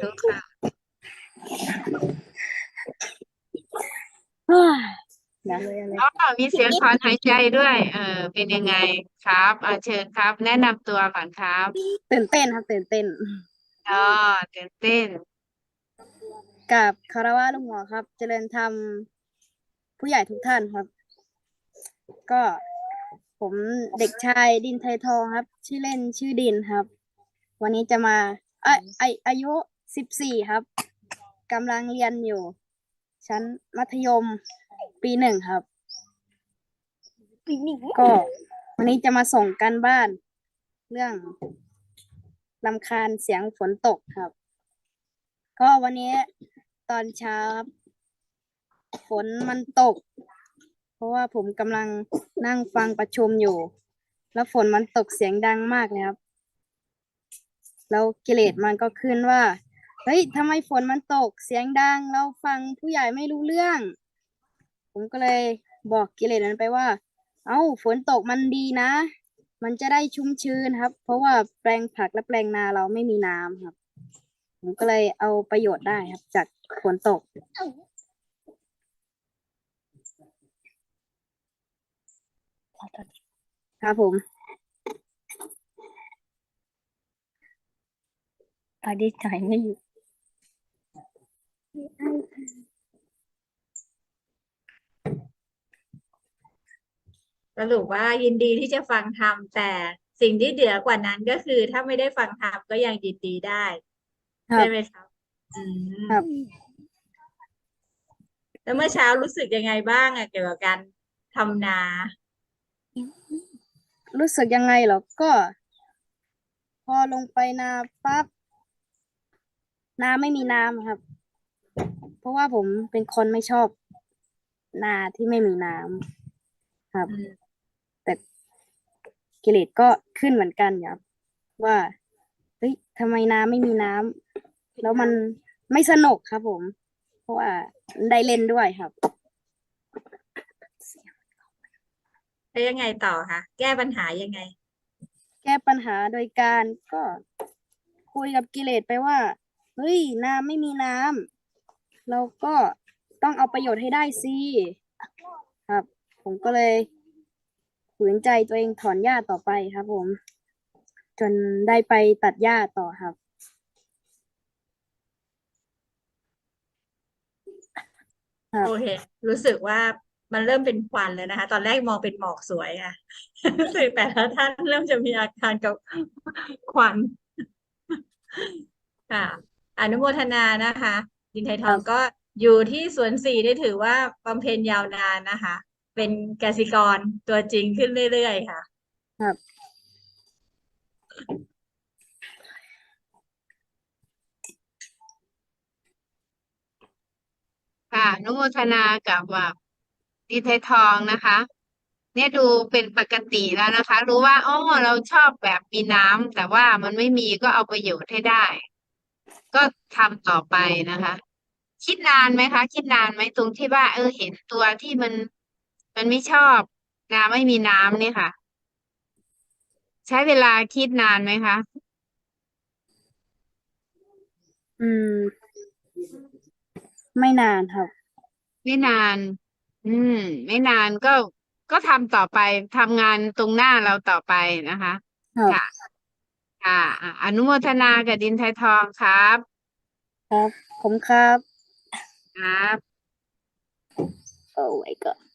ธุค่ะเฮ้ยนะเลยอะไรอ๋อมีเสียงถอนหายใจด้วย เออ เป็นยังไงครับอาเชิญครับ แนะนำตัวก่อนครับตื่นเต้นครับตื่นเต้น อ๋อตื่นเต้นกับคารวะลุงหมอครับ เจริญธรรมผู้ใหญ่ทุกท่านครับ ก็ผมเด็กชายดินไทยทองครับ ชื่อเล่นชื่อดินครับ วันนี้จะมาเอยไออายุ สิบสี่ครับกำลังเรียนอยู่ ชั้นมัธยมปีหนึ่งครับก็วันนี้จะมาส่งกันบ้าน เรื่องลำคาญเสียงฝนตกครับ ก็วันนี้ตอนเช้าครับฝนมันตก เพราะว่าผมกำลังนั่งฟังประชุมอยู่ แล้วฝนมันตกเสียงดังมากเลยครับ แล้วกิเลสมันก็ขึ้นว่า เฮ้ยทำไมฝนมันตกเสียงดัง เราฟังผู้ใหญ่ไม่รู้เรื่อง ผมก็เลยบอกกิเลสนั้นไปว่า เอ้าฝนตกมันดีนะ มันจะได้ชุ่มชื้นครับ เพราะว่าแปลงผักและแปลงนาเราไม่มีน้ำครับ ผมก็เลยเอาประโยชน์ได้ครับ จากฝนตก ครับผมตาดีใจไม่อยู่ สรุปว่ายินดีที่จะฟังธรรมแต่สิ่งที่เหนือกว่านั้นก็คือถ้าไม่ได้ฟังธรรมก็ยังยินดีได้ครับใช่ไหมครับอืมครับ แล้วเมื่อเช้ารู้สึกยังไงบ้างอะเกี่ยวกับการทำนา รู้สึกยังไงเหรอก็ พอลงไปนาปั๊บนาไม่มีน้ำครับ เพราะว่าผมเป็นคนไม่ชอบนาที่ไม่มีน้ำครับอืมแต่กิเลสก็ขึ้นเหมือนกันครับ ว่าเฮ้ยทำไมน้ำไม่มีน้ำแล้วมันไม่สนุกครับผม เพราะว่าได้เล่นด้วยครับแล้วยังไงต่อคะแก้ปัญหายังไง แก้ปัญหาโดยการก็คุยกับกิเลสไปว่า เฮ้ยน้ำไม่มีน้ำ เราก็ต้องเอาประโยชน์ให้ได้สิครับ ผมก็เลยฝืนใจตัวเองถอนหญ้าต่อไปครับ ผม จนได้ไปตัดหญ้าต่อครับ ครับ โอเค รู้สึกว่ามันเริ่มเป็นควันแล้วนะคะ ตอนแรกมองเป็นหมอกสวยอะรู้สึกแต่ละท่านเริ่มจะมีอาการกับควันค่ะอนุโมทนานะคะ ดินไทยทองก็อยู่ที่สวนสี่ได้ถือว่าบำเพ็ญยาวนานนะคะ เป็นกสิกรตัวจริงขึ้นเรื่อยๆ ค่ะ ครับ ค่ะอนุโมทนากับแบบดีไทยทองนะคะ เนี่ยดูเป็นปกติแล้วนะคะ รู้ว่าอ๋อเราชอบแบบมีน้ำแต่ว่ามันไม่มีก็เอาประโยชน์ให้ได้ ก็ทำต่อไปนะคะ คิดนานไหมคะ คิดนานไหมตรงที่ว่า เออเห็นตัวที่มัน มันไม่ชอบน้ำไม่มีน้ำเนี่ยค่ะ ใช้เวลาคิดนานไหมคะ อืม ไม่นานครับ ไม่นาน อืม ไม่นานก็ก็ทำต่อไปทำงานตรงหน้าเราต่อไปนะคะ ครับ ค่ะ ค่ะอะอนุโมทนากับดินไทยทองครับ ครับ ผมครับ ครับ โอ้ my god